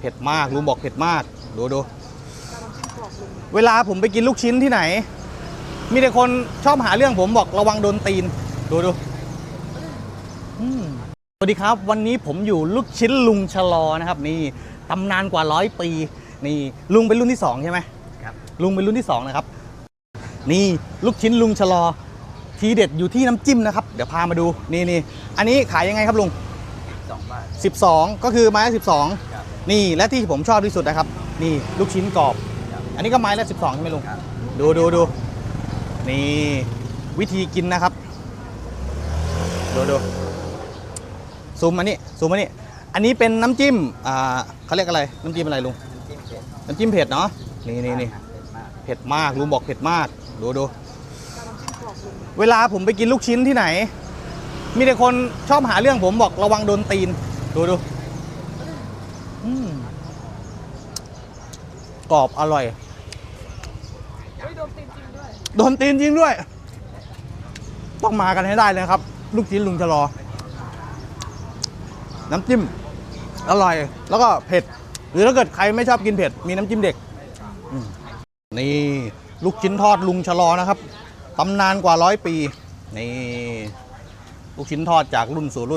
เผ็ดมากลุงบอกเผ็ดมาก ดูดูเวลาผมไปกินลูกชิ้นที่ไหน มีแต่คนชอบหาเรื่องผมบอกระวังโดนตีน ดูดูอืมสวัสดีครับ วันนี้ผมอยู่ลูกชิ้นลุงชะลอนะครับ นี่ตำนานกว่าร้อยปี นี่ลุงเป็นรุ่นที่สองใช่ไหมครับลุงเป็นรุ่นที่สองนะครับ นี่ลูกชิ้นลุงชะลอ ทีเด็ดอยู่ที่น้ำจิ้มนะครับ เดี๋ยวพามาดูนี่นี่อันนี้ขายยังไงครับลุงสองบาท12 ก็คือไม้ละครับ12 นี่และที่ผมชอบที่สุดนะครับ นี่ลูกชิ้นกรอบครับอันนี้ก็ไม้ละ12 ใช่ไหมลุงครับดูดูดูนี่วิธีกินนะครับ ดูดูซูมมานี่ซูมมานี่อันนี้เป็นน้ำจิ้มอ่าเขาเรียกอะไรน้ำจิ้มอะไรลุงน้ำจิ้มเผ็ดน้ำจิ้มเผ็ดเนาะนี่นี่นี่เผ็ดมากเผ็ดมากลุงบอกเผ็ดมาก ดูดูเวลาผมไปกินลูกชิ้นที่ไหน มีแต่คนชอบหาเรื่องผมบอกระวังโดนตีน ดูดูอืม กรอบอร่อย โดนตีนจริงด้วย โดนตีนจริงด้วย ต้องมากันให้ได้เลยครับ ลูกชิ้นลุงชะลอ น้ำจิ้ม อร่อย แล้วก็เผ็ด หรือถ้าเกิดใครไม่ชอบกินเผ็ด มีน้ำจิ้มเด็ก นี่ลูกชิ้นทอดลุงชะลอนะครับตำนานกว่าร้อยปี นี่ ลูกชิ้นทอดจากรุ่นสู่รุ่น